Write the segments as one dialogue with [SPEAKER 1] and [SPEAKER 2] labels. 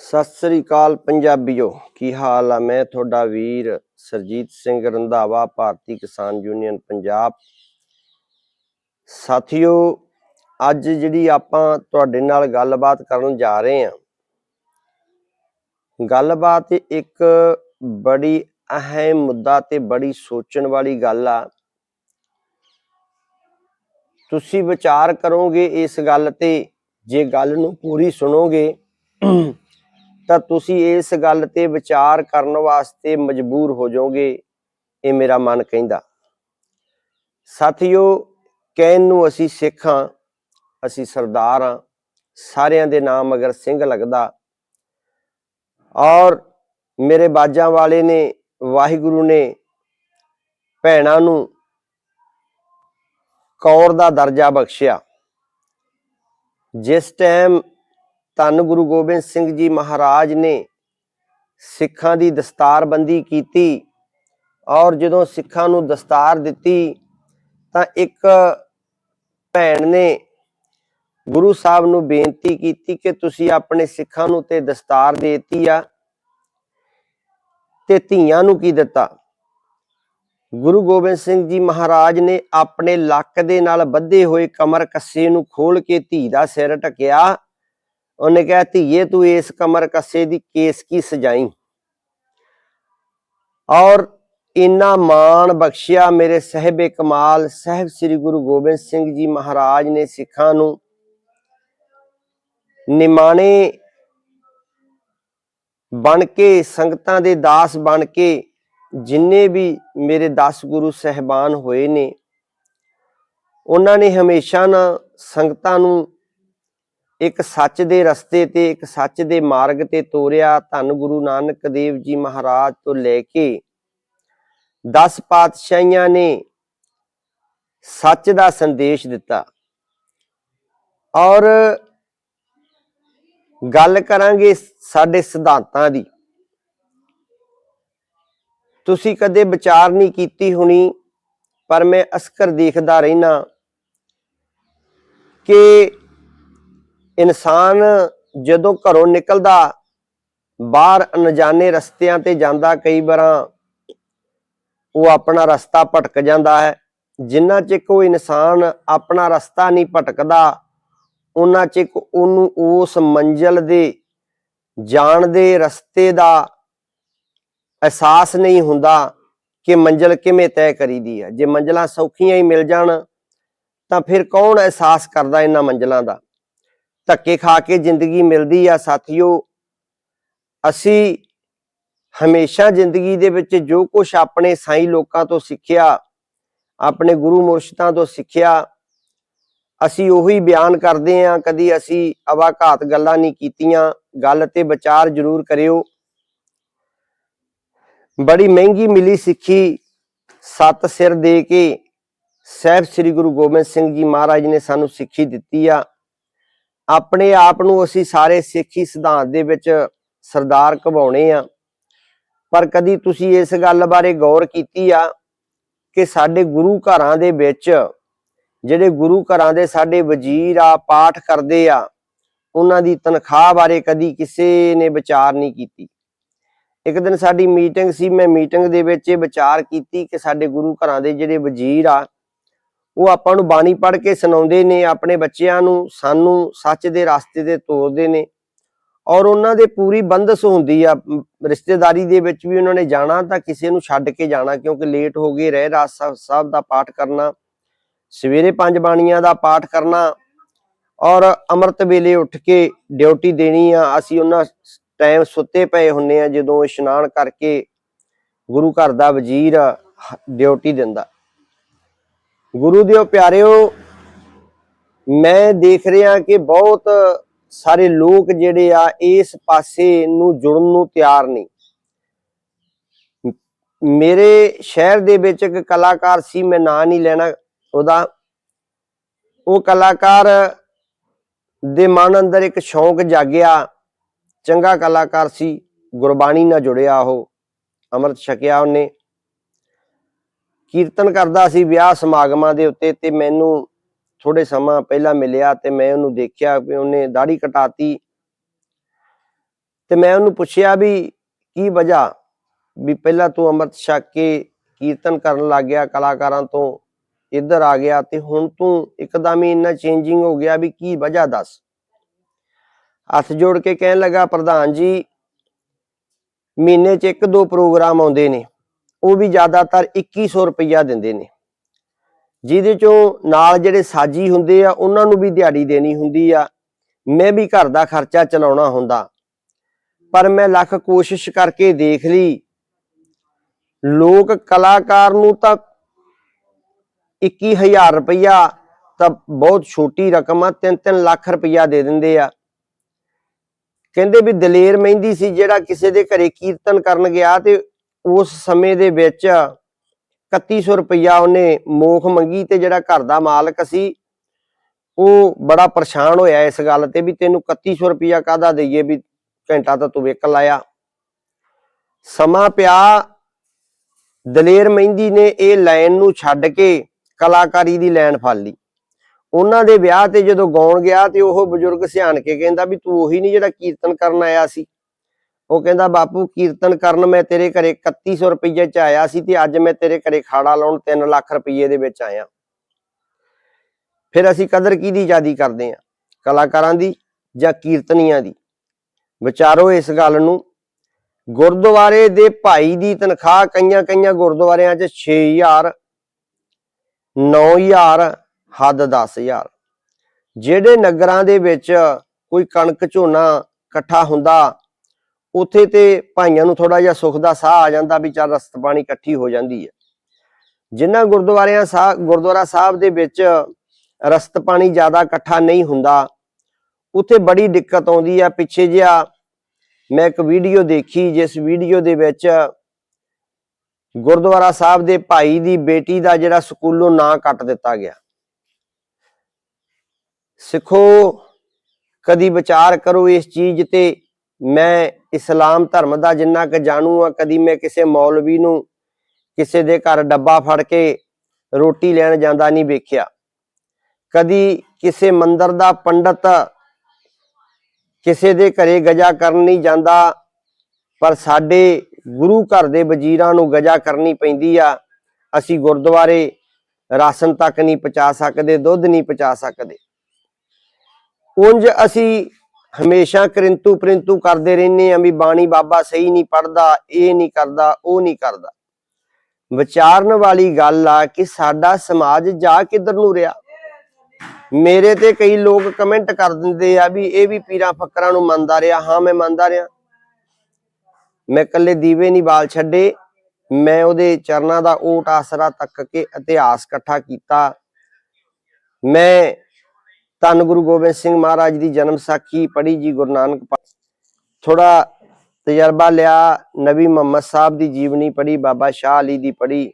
[SPEAKER 1] ਸਤਿ ਸ੍ਰੀ ਅਕਾਲ ਪੰਜਾਬੀਓ, ਕੀ ਹਾਲ ਆ? ਮੈਂ ਤੁਹਾਡਾ ਵੀਰ ਸਰਜੀਤ ਸਿੰਘ ਰੰਧਾਵਾ, ਭਾਰਤੀ ਕਿਸਾਨ ਯੂਨੀਅਨ ਪੰਜਾਬ। ਸਾਥੀਓ, ਅੱਜ ਜਿਹੜੀ ਆਪਾਂ ਤੁਹਾਡੇ ਨਾਲ ਗੱਲਬਾਤ ਕਰਨ ਜਾ ਰਹੇ ਹਾਂ, ਗੱਲਬਾਤ ਇੱਕ ਬੜੀ ਅਹਿਮ ਮੁੱਦਾ ਤੇ ਬੜੀ ਸੋਚਣ ਵਾਲੀ ਗੱਲ ਆ। ਤੁਸੀਂ ਵਿਚਾਰ ਕਰੋਗੇ ਇਸ ਗੱਲ ਤੇ, ਜੇ ਗੱਲ ਨੂੰ ਪੂਰੀ ਸੁਣੋਗੇ ਤਾਂ ਤੁਸੀਂ ਇਸ ਗੱਲ ਤੇ ਵਿਚਾਰ ਕਰਨ ਵਾਸਤੇ ਮਜਬੂਰ ਹੋ ਜਾਓਗੇ, ਇਹ ਮੇਰਾ ਮਨ ਕਹਿੰਦਾ। ਸਾਥੀਓ, ਕਹਿਣ ਨੂੰ ਅਸੀਂ ਸਿੱਖਾਂ ਅਸੀਂ ਸਰਦਾਰ ਹਾਂ, ਸਾਰਿਆਂ ਦੇ ਨਾਮ ਅਗਰ ਸਿੰਘ ਲੱਗਦਾ। ਔਰ ਮੇਰੇ ਬਾਜਾਂ ਵਾਲੇ ਨੇ, ਵਾਹਿਗੁਰੂ ਨੇ ਭੈਣਾਂ ਨੂੰ ਕੌਰ ਦਾ ਦਰਜਾ ਬਖਸ਼ਿਆ। ਜਿਸ ਟਾਈਮ ਧੰਨ ਗੁਰੂ ਗੋਬਿੰਦ ਸਿੰਘ ਜੀ ਮਹਾਰਾਜ ਨੇ ਸਿੱਖਾਂ ਦੀ ਦਸਤਾਰਬੰਦੀ ਕੀਤੀ ਔਰ ਜਦੋਂ ਸਿੱਖਾਂ ਨੂੰ ਦਸਤਾਰ ਦਿੱਤੀ ਤਾਂ ਇੱਕ ਭੈਣ ਨੇ ਗੁਰੂ ਸਾਹਿਬ ਨੂੰ ਬੇਨਤੀ ਕੀਤੀ ਕਿ ਤੁਸੀਂ ਆਪਣੇ ਸਿੱਖਾਂ ਨੂੰ ਤੇ ਦਸਤਾਰ ਦੇਤੀ ਆ ਤੇ ਧੀਆਂ ਨੂੰ ਕੀ ਦਿੱਤਾ? ਗੁਰੂ ਗੋਬਿੰਦ ਸਿੰਘ ਜੀ ਮਹਾਰਾਜ ਨੇ ਆਪਣੇ ਲੱਕ ਦੇ ਨਾਲ ਬੱਧੇ ਹੋਏ ਕਮਰ ਕੱਸੇ ਨੂੰ ਖੋਲ ਕੇ ਧੀ ਦਾ ਸਿਰ ਢਕਿਆ ਉਹਨੇ ਕਿਹਾ, ਧੀਏ, ਤੂੰ ਇਸ ਕਮਰ ਕੱਸੇ ਦੀ ਕੇਸ ਕੀ ਸਜਾਈ? ਔਰ ਇਨਾ ਮਾਣ ਬਖਸ਼ਿਆ ਮੇਰੇ ਸਹਿਬੇ ਕਮਾਲ, ਸਹਿਬ ਸ੍ਰੀ ਗੁਰੂ ਗੋਬਿੰਦ ਸਿੰਘ ਜੀ ਮਹਾਰਾਜ ਨੇ ਸਿੱਖਾਂ ਨੂੰ। ਨਿਮਾਣੇ ਬਣ ਕੇ, ਸੰਗਤਾਂ ਦੇ ਦਾਸ ਬਣ ਕੇ, ਜਿੰਨੇ ਵੀ ਮੇਰੇ 10 ਗੁਰੂ ਸਹਿਬਾਨ ਹੋਏ ਨੇ, ਉਹਨਾਂ ਨੇ ਹਮੇਸ਼ਾ ਨਾ ਸੰਗਤਾਂ ਨੂੰ ਇੱਕ ਸੱਚ ਦੇ ਰਸਤੇ ਤੇ, ਇੱਕ ਸੱਚ ਦੇ ਮਾਰਗ ਤੇ ਤੋਰਿਆ ਧੰਨ ਗੁਰੂ ਨਾਨਕ ਦੇਵ ਜੀ ਮਹਾਰਾਜ ਤੋਂ ਲੈ ਕੇ 10 ਪਾਤਸ਼ਾਹੀਆਂ ਨੇ ਸੱਚ ਦਾ ਸੰਦੇਸ਼ ਦਿੱਤਾ। ਔਰ ਗੱਲ ਕਰਾਂਗੇ ਸਾਡੇ ਸਿਧਾਂਤਾਂ ਦੀ। ਤੁਸੀਂ ਕਦੇ ਵਿਚਾਰ ਨਹੀਂ ਕੀਤੀ ਹੋਣੀ, ਪਰ ਮੈਂ ਅਸਕਰ ਦੇਖਦਾ ਰਹਿਣਾ ਕਿ ਇਨਸਾਨ ਜਦੋਂ ਘਰੋਂ ਨਿਕਲਦਾ, ਬਾਹਰ ਅਣਜਾਣੇ ਰਸਤਿਆਂ ਤੇ ਜਾਂਦਾ, ਕਈ ਵਾਰਾਂ ਉਹ ਆਪਣਾ ਰਸਤਾ ਭਟਕ ਜਾਂਦਾ ਹੈ। ਜਿੰਨਾ ਚਿਰ ਉਹ ਇਨਸਾਨ ਆਪਣਾ ਰਸਤਾ ਨਹੀਂ ਭਟਕਦਾ ਉਹਨਾਂ ਚਿਰ ਉਹਨੂੰ ਉਸ ਮੰਜ਼ਲ ਦੇ ਜਾਣ ਦੇ ਰਸਤੇ ਦਾ ਅਹਿਸਾਸ ਨਹੀਂ ਹੁੰਦਾ ਕਿ ਮੰਜ਼ਲ ਕਿਵੇਂ ਤੈਅ ਕਰੀਦੀ ਹੈ। ਜੇ ਮੰਜ਼ਲਾਂ ਸੌਖੀਆਂ ਹੀ ਮਿਲ ਜਾਣ, ਤਾਂ ਫਿਰ ਕੌਣ ਅਹਿਸਾਸ ਕਰਦਾ ਇਹਨਾਂ ਮੰਜ਼ਲਾਂ ਦਾ? ਧੱਕੇ ਖਾ ਕੇ ਜ਼ਿੰਦਗੀ ਮਿਲਦੀ ਆ ਸਾਥੀਓ, ਅਸੀਂ ਹਮੇਸ਼ਾ ਜ਼ਿੰਦਗੀ ਦੇ ਵਿੱਚ ਜੋ ਕੁਝ ਆਪਣੇ ਸਾਈ ਲੋਕਾਂ ਤੋਂ ਸਿੱਖਿਆ, ਆਪਣੇ ਗੁਰੂ ਮੁਰਸ਼ਿਦਾਂ ਤੋਂ ਸਿੱਖਿਆ, ਅਸੀਂ ਉਹੀ ਬਿਆਨ ਕਰਦੇ ਆਂ ਕਦੀ ਅਸੀਂ ਅਵਾਕਾਤ ਗੱਲਾਂ ਨਹੀਂ ਕੀਤੀਆਂ, ਗੱਲ ਤੇ ਵਿਚਾਰ ਜ਼ਰੂਰ ਕਰਿਓ। ਬੜੀ ਮਹਿੰਗੀ ਮਿਲੀ ਸਿੱਖੀ, ਸੱਤ ਸਿਰ ਦੇ ਕੇ ਸਹਿਬ ਸ੍ਰੀ ਗੁਰੂ ਗੋਬਿੰਦ ਸਿੰਘ ਜੀ ਮਹਾਰਾਜ ਨੇ ਸਾਨੂੰ ਸਿੱਖੀ ਦਿੱਤੀ ਆ। ਆਪਣੇ ਆਪ ਨੂੰ ਅਸੀਂ ਸਾਰੇ ਸਿੱਖੀ ਸਿਧਾਂਤ ਦੇ ਵਿੱਚ ਸਰਦਾਰ ਕਹਾਉਣੇ ਆ। ਪਰ ਕਦੀ ਤੁਸੀਂ ਇਸ ਗੱਲ ਬਾਰੇ ਗੌਰ ਕੀਤੀ ਆ ਕਿ ਸਾਡੇ ਗੁਰੂ ਘਰਾਂ ਦੇ ਵਿੱਚ ਜਿਹੜੇ ਗੁਰੂ ਘਰਾਂ ਦੇ ਸਾਡੇ ਵਜ਼ੀਰ ਆ, ਪਾਠ ਕਰਦੇ ਆ, ਉਹਨਾਂ ਦੀ ਤਨਖਾਹ ਬਾਰੇ ਕਦੀ ਕਿਸੇ ਨੇ ਵਿਚਾਰ ਨਹੀਂ ਕੀਤੀ। ਇੱਕ ਦਿਨ ਸਾਡੀ ਮੀਟਿੰਗ ਸੀ, ਮੈਂ ਮੀਟਿੰਗ ਦੇ ਵਿੱਚ ਇਹ ਵਿਚਾਰ ਕੀਤੀ ਕਿ ਸਾਡੇ ਗੁਰੂ ਘਰਾਂ ਦੇ ਜਿਹੜੇ ਵਜ਼ੀਰ ਆ ਉਹ ਆਪਾਂ ਨੂੰ ਬਾਣੀ ਪੜ੍ਹ ਕੇ ਸੁਣਾਉਂਦੇ ਨੇ, ਆਪਣੇ ਬੱਚਿਆਂ ਨੂੰ, ਸਾਨੂੰ ਸੱਚ ਦੇ ਰਸਤੇ ਤੇ ਤੋਰਦੇ ਨੇ। ਔਰ ਉਹਨਾਂ ਦੇ ਪੂਰੀ ਬੰਦਸ ਹੁੰਦੀ ਆ ਰਿਸ਼ਤੇਦਾਰੀ ਦੇ ਵਿੱਚ ਵੀ ਉਹਨਾਂ ਨੇ ਜਾਣਾ ਤਾਂ ਕਿਸੇ ਨੂੰ ਛੱਡ ਕੇ ਜਾਣਾ, ਕਿਉਂਕਿ ਲੇਟ ਹੋ ਗਏ, ਰਹਿ ਰਾਸ ਸਾਹਿਬ- ਸਾਹਿਬ ਦਾ ਪਾਠ ਕਰਨਾ, ਸਵੇਰੇ ਪੰਜ ਬਾਣੀਆਂ ਦਾ ਪਾਠ ਕਰਨਾ, ਔਰ ਅੰਮ੍ਰਿਤ ਵੇਲੇ ਉੱਠ ਕੇ ਡਿਊਟੀ ਦੇਣੀ ਆ। ਅਸੀਂ ਉਹਨਾਂ ਟਾਈਮ ਸੁੱਤੇ ਪਏ ਹੁੰਨੇ ਆ, ਜਦੋਂ ਇਸ਼ਨਾਨ ਕਰਕੇ ਗੁਰੂ ਘਰ ਦਾ ਵਜ਼ੀਰ ਡਿਊਟੀ ਦਿੰਦਾ। ਗੁਰੂ ਦਿਓ ਪਿਆਰਿਓ, ਮੈਂ ਦੇਖ ਰਿਹਾ ਕਿ ਬਹੁਤ ਸਾਰੇ ਲੋਕ ਜਿਹੜੇ ਆ ਇਸ ਪਾਸੇ ਨੂੰ ਜੁੜਨ ਨੂੰ ਤਿਆਰ ਨਹੀਂ ਮੇਰੇ ਸ਼ਹਿਰ ਦੇ ਵਿੱਚ ਇੱਕ ਕਲਾਕਾਰ ਸੀ, ਮੈਂ ਨਾਂ ਨਹੀਂ ਲੈਣਾ ਉਹਦਾ। ਉਹ ਕਲਾਕਾਰ ਦੇ ਮਨ ਅੰਦਰ ਇੱਕ ਸ਼ੌਂਕ ਜਾਗਿਆ। ਚੰਗਾ ਕਲਾਕਾਰ ਸੀ, ਗੁਰਬਾਣੀ ਨਾਲ ਜੁੜਿਆ ਉਹ, ਅੰਮ੍ਰਿਤ ਛਕਿਆ ਉਹਨੇ। ਕੀਰਤਨ ਕਰਦਾ ਸੀ ਵਿਆਹ ਸਮਾਗਮਾਂ ਦੇ ਉੱਤੇ ਤੇ ਮੈਨੂੰ ਥੋੜੇ ਸਮਾਂ ਪਹਿਲਾਂ ਮਿਲਿਆ ਤੇ ਮੈਂ ਉਹਨੂੰ ਦੇਖਿਆ ਵੀ ਉਹਨੇ ਦਾੜੀ ਕਟਾਤੀ। ਤੇ ਮੈਂ ਉਹਨੂੰ ਪੁੱਛਿਆ ਵੀ ਕੀ ਵਜ੍ਹਾ? ਵੀ ਪਹਿਲਾਂ ਤੂੰ ਅੰਮ੍ਰਿਤ ਛਕ ਕੇ ਕੀਰਤਨ ਕਰਨ ਲੱਗ ਗਿਆ ਕਲਾਕਾਰਾਂ ਤੋਂ, ਇੱਧਰ ਆ ਗਿਆ ਤੇ ਹੁਣ ਤੂੰ ਇੱਕਦਮ ਹੀ ਇੰਨਾ ਚੇਂਜਿੰਗ ਹੋ ਗਿਆ ਵੀ ਕੀ ਵਜ੍ਹਾ ਦੱਸ? ਹੱਥ ਜੋੜ ਕੇ ਕਹਿਣ ਲੱਗਾ, ਪ੍ਰਧਾਨ ਜੀ, ਮਹੀਨੇ 'ਚ ਇੱਕ ਦੋ ਪ੍ਰੋਗਰਾਮ ਆਉਂਦੇ ਨੇ। ਉਹ ਵੀ ਜ਼ਿਆਦਾਤਰ 2100 ਰੁਪਈਆ ਦਿੰਦੇ ਨੇ। ਜਿਹਦੇ ਚੋਂ ਨਾਲ ਜਿਹੜੇ ਸਾਜੀ ਹੁੰਦੇ ਆ, ਉਹਨਾਂ ਨੂੰ ਵੀ ਦਿਹਾੜੀ ਦੇਣੀ ਹੁੰਦੀ ਆ। ਮੈਂ ਵੀ ਘਰ ਦਾ ਖਰਚਾ ਚਲਾਉਣਾ ਹੁੰਦਾ। ਪਰ ਮੈਂ ਲੱਖ ਕੋਸ਼ਿਸ਼ ਕਰਕੇ ਦੇਖ ਲਈ। ਲੋਕ ਕਲਾਕਾਰ ਨੂੰ ਤਾਂ 21000 ਰੁਪਈਆ ਤਾਂ ਬਹੁਤ ਛੋਟੀ ਰਕਮ ਆ 3-3 ਲੱਖ ਰੁਪਈਆ ਦੇ ਦਿੰਦੇ ਆ। ਕਹਿੰਦੇ ਵੀ ਦਲੇਰ ਮਹਿੰਦੀ ਸੀ ਜਿਹੜਾ ਕਿਸੇ ਦੇ ਘਰੇ ਕੀਰਤਨ ਕਰਨ ਗਿਆ ਤੇ ਉਸ ਸਮੇਂ ਦੇ ਵਿੱਚ 3100 ਰੁਪਇਆ ਉਹਨੇ ਮੋਖ ਮੰਗੀ ਤੇ ਜਿਹੜਾ ਘਰ ਦਾ ਮਾਲਕ ਸੀ, ਉਹ ਬੜਾ ਪਰੇਸ਼ਾਨ ਹੋਇਆ ਇਸ ਗੱਲ ਤੇ ਵੀ ਤੈਨੂੰ 3100 ਰੁਪਇਆ ਕਾਹਦਾ ਦਈਏ ਵੀ ਘੰਟਾ ਤਾਂ ਤੂੰ ਵਿਕ ਲਾਇਆ ਸਮਾਂ ਪਿਆ, ਦਲੇਰ ਮਹਿੰਦੀ ਨੇ ਇਹ ਲਾਈਨ ਨੂੰ ਛੱਡ ਕੇ ਕਲਾਕਾਰੀ ਦੀ ਲਾਈਨ ਫੜ ਲਈ। ਉਹਨਾਂ ਦੇ ਵਿਆਹ ਤੇ ਜਦੋਂ ਗਾਉਣ ਗਿਆ ਤੇ ਉਹ ਬਜ਼ੁਰਗ ਸਿਆਣ ਕੇ ਕਹਿੰਦਾ ਵੀ ਤੂੰ ਉਹੀ ਨਹੀਂ ਜਿਹੜਾ ਕੀਰਤਨ ਕਰਨ ਆਇਆ ਸੀ। ਉਹ ਕਹਿੰਦਾ, ਬਾਪੂ, ਕੀਰਤਨ ਕਰਨ ਮੈਂ ਤੇਰੇ ਘਰੇ 3100 ਰੁਪਏ ਚ ਆਇਆ ਸੀ ਤੇ ਅੱਜ ਮੈਂ ਤੇਰੇ ਘਰੇ ਖਾੜਾ ਲਾਉਣ 3 ਲੱਖ ਰੁਪਏ ਦੇ ਵਿੱਚ ਆਇਆ। ਫਿਰ ਅਸੀਂ ਕਦਰ ਕਿਹਦੀ ਜਿਆਦੀ ਕਰਦੇ ਆ ਕਲਾਕਾਰਾਂ ਦੀ ਜਾਂ ਕੀਰਤਨੀਆਂ ਦੀ? ਵਿਚਾਰੋ ਇਸ ਗੱਲ ਨੂੰ। ਗੁਰਦੁਆਰੇ ਦੇ ਭਾਈ ਦੀ ਤਨਖਾਹ ਕਈਆਂ ਕਈਆਂ ਗੁਰਦੁਆਰਿਆਂ 'ਚ 6000 9000 ਹੱਦ 10000 ਜਿਹੜੇ ਨਗਰਾਂ ਦੇ ਵਿੱਚ ਕੋਈ ਕਣਕ ਝੋਨਾ ਇਕੱਠਾ ਹੁੰਦਾ ਉੱਥੇ ਤੇ ਭਾਈਆਂ ਨੂੰ ਥੋੜਾ ਜਿਹਾ ਸੁੱਖ ਦਾ ਸਾਹ ਆ ਜਾਂਦਾ ਵੀ ਚੱਲ ਰਸਤ ਪਾਣੀ ਇਕੱਠੀ ਹੋ ਜਾਂਦੀ ਹੈ। ਜਿਨ੍ਹਾਂ ਗੁਰਦੁਆਰਿਆਂ ਸਾਹਿਬ ਗੁਰਦੁਆਰਾ ਸਾਹਿਬ ਦੇ ਵਿੱਚ ਰਸਤ ਪਾਣੀ ਜ਼ਿਆਦਾ ਇਕੱਠਾ ਨਹੀਂ ਹੁੰਦਾ, ਉੱਥੇ ਬੜੀ ਦਿੱਕਤ ਆਉਂਦੀ ਆ ਪਿੱਛੇ ਜਿਹਾ ਮੈਂ ਇੱਕ ਵੀਡੀਓ ਦੇਖੀ, ਜਿਸ ਵੀਡੀਓ ਦੇ ਵਿੱਚ ਗੁਰਦੁਆਰਾ ਸਾਹਿਬ ਦੇ ਭਾਈ ਦੀ ਬੇਟੀ ਦਾ ਜਿਹੜਾ ਸਕੂਲੋਂ ਨਾਂ ਕੱਟ ਦਿੱਤਾ ਗਿਆ। ਸਿੱਖੋ, ਕਦੀ ਵਿਚਾਰ ਕਰੋ ਇਸ ਚੀਜ਼ ਤੇ। ਮੈਂ ਇਸਲਾਮ ਧਰਮ ਦਾ ਜਿੰਨਾ ਕਿ ਜਾਣੂ ਆ, ਕਦੀ ਮੈਂ ਕਿਸੇ ਮੌਲਵੀ ਨੂੰ ਕਿਸੇ ਦੇ ਘਰ ਡੱਬਾ ਫੜ ਕੇ ਰੋਟੀ ਲੈਣ ਜਾਂਦਾ ਨਹੀਂ ਵੇਖਿਆ। ਕਦੀ ਕਿਸੇ ਮੰਦਰ ਦਾ ਪੰਡਤ ਕਿਸੇ ਦੇ ਘਰੇ ਗਜਾ ਕਰਨ ਨਹੀਂ ਜਾਂਦਾ, ਪਰ ਸਾਡੇ ਗੁਰੂ ਘਰ ਦੇ ਵਜ਼ੀਰਾਂ ਨੂੰ ਗਜਾ ਕਰਨੀ ਪੈਂਦੀ ਆ। ਅਸੀਂ ਗੁਰਦੁਆਰੇ ਰਾਸ਼ਨ ਤੱਕ ਨਹੀਂ ਪਹੁੰਚਾ ਸਕਦੇ, ਦੁੱਧ ਨਹੀਂ ਪਹੁੰਚਾ ਸਕਦੇ। ਉਂਝ ਅਸੀਂ ਹਮੇਸ਼ਾ ਕਰਿੰਤੂ ਪ੍ਰਿੰਤੂ ਕਰਦੇ ਰਹਿੰਦੇ ਆ ਵੀ ਬਾਣੀ ਬਾਬਾ ਸਹੀ ਨਹੀਂ ਪੜਦਾ ਇਹ ਨਹੀਂ ਕਰਦਾ, ਉਹ ਨਹੀਂ ਕਰਦਾ। ਵਿਚਾਰਨ ਵਾਲੀ ਗੱਲ ਆ ਕਿ ਸਾਡਾ ਸਮਾਜ ਜਾ ਕਿੱਧਰ ਨੂੰ ਰਿਹਾ। ਮੇਰੇ ਤੇ ਕਈ ਲੋਕ ਕਮੈਂਟ ਕਰ ਦਿੰਦੇ ਆ ਵੀ ਇਹ ਵੀ ਪੀਰਾਂ ਫੱਕਰਾਂ ਨੂੰ ਮੰਨਦਾ ਰਿਹਾ। ਹਾਂ, ਮੈਂ ਮੰਨਦਾ ਰਿਹਾ। ਮੈਂ ਕੱਲੇ ਦੀਵੇ ਨਹੀਂ ਬਾਲ ਛੱਡੇ। ਮੈਂ ਉਹਦੇ ਚਰਨਾਂ ਦਾ ਓਟ ਆਸਰਾ ਤੱਕ ਕੇ ਇਤਿਹਾਸ ਇਕੱਠਾ ਕੀਤਾ। ਮੈਂ ਧੰਨ ਗੁਰੂ ਗੋਬਿੰਦ ਸਿੰਘ ਮਹਾਰਾਜ ਦੀ ਜਨਮ ਸਾਖੀ ਪੜ੍ਹੀ ਜੀ ਗੁਰੂ ਨਾਨਕ ਥੋੜਾ ਤਜਰਬਾ ਲਿਆ, ਨਬੀ ਮੁਹੰਮਦ ਸਾਹਿਬ ਦੀ ਜੀਵਨੀ ਪੜ੍ਹੀ, ਬਾਬਾ ਸ਼ਾਹ ਅਲੀ ਦੀ ਪੜ੍ਹੀ,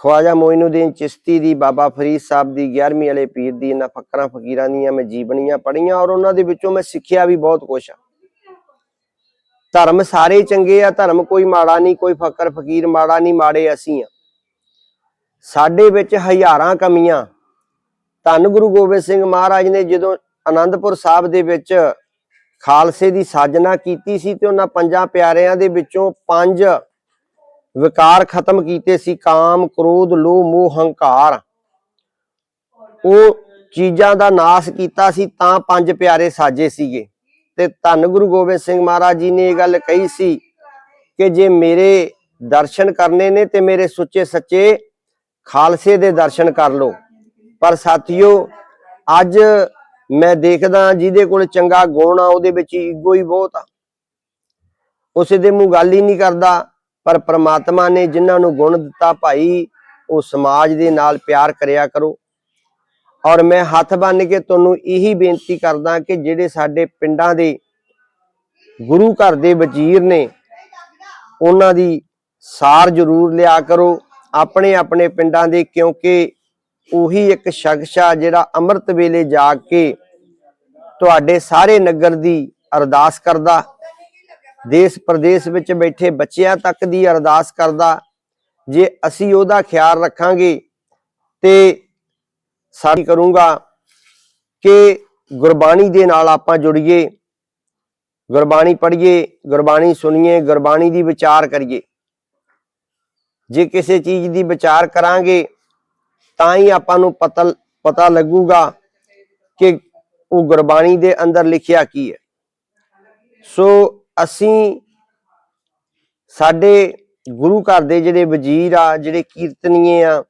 [SPEAKER 1] ਖਵਾਜਾ ਮੋਇਨੁਦੀਨ ਚਿਸ਼ਤੀ ਦੀ, ਬਾਬਾ ਫਰੀਦ ਸਾਹਿਬ ਦੀ 11ਵੀਂ ਵਾਲੇ ਪੀਰ ਦੀ, ਇਹਨਾਂ ਫਕਰਾਂ ਫਕੀਰਾਂ ਦੀਆਂ ਮੈਂ ਜੀਵਨੀਆਂ ਪੜ੍ਹੀਆਂ ਔਰ ਉਹਨਾਂ ਦੇ ਵਿੱਚੋਂ ਮੈਂ ਸਿੱਖਿਆ ਵੀ ਬਹੁਤ ਕੁਝ ਆ। ਧਰਮ ਸਾਰੇ ਚੰਗੇ ਆ, ਧਰਮ ਕੋਈ ਮਾੜਾ ਨਹੀਂ, ਕੋਈ ਫਕਰ ਫਕੀਰ ਮਾੜਾ ਨਹੀਂ, ਮਾੜੇ ਅਸੀਂ ਆ। ਸਾਡੇ ਵਿੱਚ ਹਜ਼ਾਰਾਂ ਕਮੀਆਂ ਧੰਨ ਗੁਰੂ ਗੋਬਿੰਦ ਸਿੰਘ ਮਹਾਰਾਜ ਨੇ ਜਦੋਂ ਆਨੰਦਪੁਰ ਸਾਹਿਬ ਦੇ ਵਿੱਚ ਖਾਲਸੇ ਦੀ ਸਾਜਨਾ ਕੀਤੀ ਸੀ ਤੇ ਉਹਨਾਂ ਪੰਜਾਂ ਪਿਆਰਿਆਂ ਦੇ ਵਿੱਚੋਂ ਪੰਜ ਵਿਕਾਰ ਖਤਮ ਕੀਤੇ ਸੀ, ਕਾਮ, ਕ੍ਰੋਧ, ਲੋਭ, ਮੋਹ, ਹੰਕਾਰ। ਉਹ ਚੀਜ਼ਾਂ ਦਾ ਨਾਸ ਕੀਤਾ ਸੀ, ਤਾਂ ਪੰਜ ਪਿਆਰੇ ਸਾਜੇ ਸੀਗੇ। ਤੇ ਧੰਨ ਗੁਰੂ ਗੋਬਿੰਦ ਸਿੰਘ ਮਹਾਰਾਜ ਜੀ ਨੇ ਇਹ ਗੱਲ ਕਹੀ ਸੀ ਕਿ ਜੇ ਮੇਰੇ ਦਰਸ਼ਨ ਕਰਨੇ ਨੇ ਤੇ ਮੇਰੇ ਸੁੱਚੇ ਸੱਚੇ ਖਾਲਸੇ ਦੇ ਦਰਸ਼ਨ ਕਰ ਲਓ। ਪਰ ਸਾਥੀਓ, ਅੱਜ ਮੈਂ ਦੇਖਦਾ ਜਿਹਦੇ ਕੋਲ ਚੰਗਾ ਗੁਣ ਆ, ਉਹਦੇ ਵਿੱਚ ਈਗੋ ਹੀ ਬਹੁਤ ਆ। ਉਸੇ ਦੇ ਮੂੰਹ ਗੱਲ ਹੀ ਨਹੀਂ ਕਰਦਾ, ਪਰ ਪ੍ਰਮਾਤਮਾ ਨੇ ਜਿਨ੍ਹਾਂ ਨੂੰ ਗੁਣ ਦਿੱਤਾ ਭਾਈ, ਉਹ ਸਮਾਜ ਦੇ ਨਾਲ ਪਿਆਰ ਕਰਿਆ ਕਰੋ। ਔਰ ਮੈਂ ਹੱਥ ਬੰਨ ਕੇ ਤੁਹਾਨੂੰ ਇਹੀ ਬੇਨਤੀ ਕਰਦਾ ਕਿ ਜਿਹੜੇ ਸਾਡੇ ਪਿੰਡਾਂ ਦੇ ਗੁਰੂ ਘਰ ਦੇ ਵਜ਼ੀਰ ਨੇ, ਉਹਨਾਂ ਦੀ ਸਾਰ ਜ਼ਰੂਰ ਲਿਆ ਕਰੋ। ਆਪਣੇ ਆਪਣੇ ਪਿੰਡਾਂ ਦੇ, ਕਿਉਂਕਿ ਉਹੀ ਇੱਕ ਸ਼ਖਸ ਆ ਜਿਹੜਾ ਅੰਮ੍ਰਿਤ ਵੇਲੇ ਜਾ ਕੇ ਤੁਹਾਡੇ ਸਾਰੇ ਨਗਰ ਦੀ ਅਰਦਾਸ ਕਰਦਾ, ਦੇਸ਼ ਪ੍ਰਦੇਸ਼ ਵਿੱਚ ਬੈਠੇ ਬੱਚਿਆਂ ਤੱਕ ਦੀ ਅਰਦਾਸ ਕਰਦਾ, ਜੇ ਅਸੀਂ ਉਹਦਾ ਖਿਆਲ ਰੱਖਾਂਗੇ ਤੇ ਸਾਰੀ ਕਰੂੰਗਾ ਕਿ ਗੁਰਬਾਣੀ ਦੇ ਨਾਲ ਆਪਾਂ ਜੁੜੀਏ, ਗੁਰਬਾਣੀ ਪੜ੍ਹੀਏ, ਗੁਰਬਾਣੀ ਸੁਣੀਏ, ਗੁਰਬਾਣੀ ਦੀ ਵਿਚਾਰ ਕਰੀਏ। ਜੇ ਕਿਸੇ ਚੀਜ਼ ਦੀ ਵਿਚਾਰ ਕਰਾਂਗੇ ਤਾਂ ਹੀ ਆਪਾਂ ਨੂੰ ਪਤਾ ਪਤਾ ਲੱਗੂਗਾ ਕਿ ਉਹ ਗੁਰਬਾਣੀ ਦੇ ਅੰਦਰ ਲਿਖਿਆ ਕੀ ਹੈ। ਸੋ ਅਸੀਂ ਸਾਡੇ ਗੁਰੂ ਘਰ ਦੇ ਜਿਹੜੇ ਵਜ਼ੀਰ ਆ, ਜਿਹੜੇ ਕੀਰਤਨੀਏ ਆ,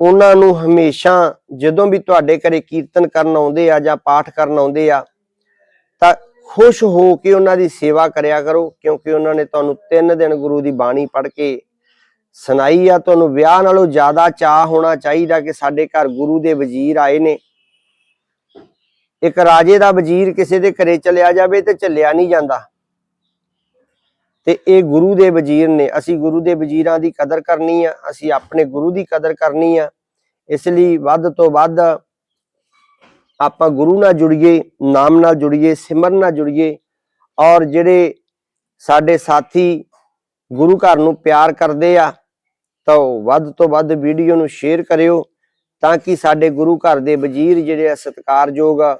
[SPEAKER 1] ਉਹਨਾਂ ਨੂੰ ਹਮੇਸ਼ਾ ਜਦੋਂ ਵੀ ਤੁਹਾਡੇ ਘਰੇ ਕੀਰਤਨ ਕਰਨ ਆਉਂਦੇ ਆ ਜਾਂ ਪਾਠ ਕਰਨ ਆਉਂਦੇ ਆ, ਤਾਂ ਖੁਸ਼ ਹੋ ਕੇ ਉਹਨਾਂ ਦੀ ਸੇਵਾ ਕਰਿਆ ਕਰੋ, ਕਿਉਂਕਿ ਉਹਨਾਂ ਨੇ ਤੁਹਾਨੂੰ ਤਿੰਨ ਦਿਨ ਗੁਰੂ ਦੀ ਬਾਣੀ ਪੜ੍ਹ ਕੇ ਸੁਣਾਈ ਆ, ਤੁਹਾਨੂੰ ਵਿਆਹ ਨਾਲੋਂ ਜ਼ਿਆਦਾ ਚਾਹ ਹੋਣਾ ਚਾਹੀਦਾ ਕਿ ਸਾਡੇ ਘਰ ਗੁਰੂ ਦੇ ਵਜ਼ੀਰ ਆਏ ਨੇ। ਇੱਕ ਰਾਜੇ ਦਾ ਵਜ਼ੀਰ ਕਿਸੇ ਦੇ ਘਰੇ ਚਲਿਆ ਜਾਵੇ ਤੇ ਚੱਲਿਆ ਨਹੀਂ ਜਾਂਦਾ। ਤੇ ਇਹ ਗੁਰੂ ਦੇ ਵਜ਼ੀਰ ਨੇ। ਅਸੀਂ ਗੁਰੂ ਦੇ ਵਜ਼ੀਰਾਂ ਦੀ ਕਦਰ ਕਰਨੀ ਆ, ਅਸੀਂ ਆਪਣੇ ਗੁਰੂ ਦੀ ਕਦਰ ਕਰਨੀ ਆ। ਇਸ ਲਈ ਵੱਧ ਤੋਂ ਵੱਧ ਆਪਾਂ ਗੁਰੂ ਨਾਲ ਜੁੜੀਏ, ਨਾਮ ਨਾਲ ਜੁੜੀਏ, ਸਿਮਰਨ ਨਾਲ ਜੁੜੀਏ ਔਰ ਜਿਹੜੇ ਸਾਡੇ ਸਾਥੀ ਗੁਰੂ ਘਰ ਨੂੰ ਪਿਆਰ ਕਰਦੇ ਆ ਤਾਂ ਵੱਧ ਤੋਂ ਵੱਧ ਵੀਡੀਓ ਨੂੰ ਸ਼ੇਅਰ ਕਰਿਓ ਤਾਂ ਕਿ ਸਾਡੇ ਗੁਰੂ ਘਰ ਦੇ ਵਜ਼ੀਰ ਜਿਹੜੇ ਆ, ਸਤਿਕਾਰਯੋਗ ਆ,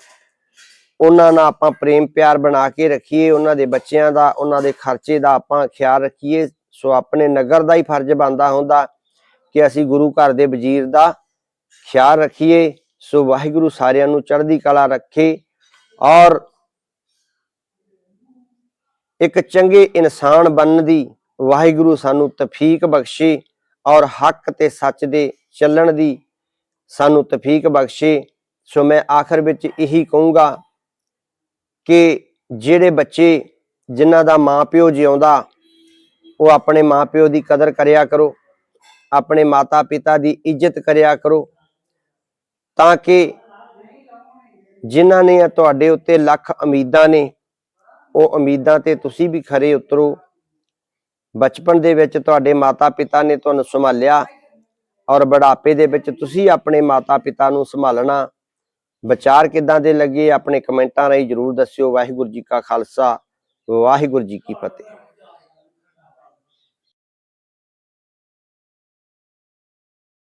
[SPEAKER 1] ਉਹਨਾਂ ਨਾਲ ਆਪਾਂ ਪ੍ਰੇਮ ਪਿਆਰ ਬਣਾ ਕੇ ਰੱਖੀਏ, ਉਹਨਾਂ ਦੇ ਬੱਚਿਆਂ ਦਾ, ਉਹਨਾਂ ਦੇ ਖਰਚੇ ਦਾ ਆਪਾਂ ਖਿਆਲ ਰੱਖੀਏ। ਸੋ ਆਪਣੇ ਨਗਰ ਦਾ ਹੀ ਫਰਜ਼ ਬਣਦਾ ਹੁੰਦਾ ਕਿ ਅਸੀਂ ਗੁਰੂ ਘਰ ਦੇ ਵਜ਼ੀਰ ਦਾ ਖਿਆਲ ਰੱਖੀਏ। ਸੋ ਵਾਹਿਗੁਰੂ ਸਾਰਿਆਂ ਨੂੰ ਚੜ੍ਹਦੀ ਕਲਾ ਰੱਖੇ ਔਰ ਇੱਕ ਚੰਗੇ ਇਨਸਾਨ ਬਣਨ ਦੀ ਵਾਹਿਗੁਰੂ ਸਾਨੂੰ ਤਫੀਕ ਬਖਸ਼ੇ। ਔਰ ਹੱਕ ਤੇ ਸੱਚ ਦੇ ਚੱਲਣ ਦੀ ਸਾਨੂੰ ਤਫੀਕ ਬਖਸ਼ੇ। ਸੋ ਮੈਂ ਆਖਰ ਵਿੱਚ ਇਹੀ ਕਹੂੰਗਾ ਕਿ ਜਿਹੜੇ ਬੱਚੇ ਜਿਨ੍ਹਾਂ ਦਾ ਮਾਪਿਓ ਜਿਉਂਦਾ, ਉਹ ਆਪਣੇ ਮਾਪਿਓ ਦੀ ਕਦਰ ਕਰਿਆ ਕਰੋ, ਆਪਣੇ ਮਾਤਾ ਪਿਤਾ ਦੀ ਇੱਜ਼ਤ ਕਰਿਆ ਕਰੋ, ਤਾਂ ਕਿ ਜਿਨ੍ਹਾਂ ਨੇ ਤੁਹਾਡੇ ਉੱਤੇ ਲੱਖ ਉਮੀਦਾਂ ਨੇ, ਉਹ ਉਮੀਦਾਂ ਤੇ ਤੁਸੀਂ ਵੀ ਖਰੇ ਉਤਰੋ। ਬਚਪਨ ਦੇ ਵਿੱਚ ਤੁਹਾਡੇ ਮਾਤਾ ਪਿਤਾ ਨੇ ਤੁਹਾਨੂੰ ਸੰਭਾਲਿਆ ਔਰ ਬੁਢਾਪੇ ਦੇ ਵਿੱਚ ਤੁਸੀਂ ਆਪਣੇ ਮਾਤਾ ਪਿਤਾ ਨੂੰ ਸੰਭਾਲਣਾ। ਵਿਚਾਰ ਕਿਦਾਂ ਦੇ ਲੱਗੇ? ਆਪਣੇ ਕਮੈਂਟਾਂ ਰਾਹੀਂ ਜਰੂਰ ਦੱਸਿਓ। ਵਾਹਿਗੁਰੂ ਜੀ ਕਾ ਖਾਲਸਾ, ਵਾਹਿਗੁਰੂ ਜੀ ਕੀ ਫਤਿਹ।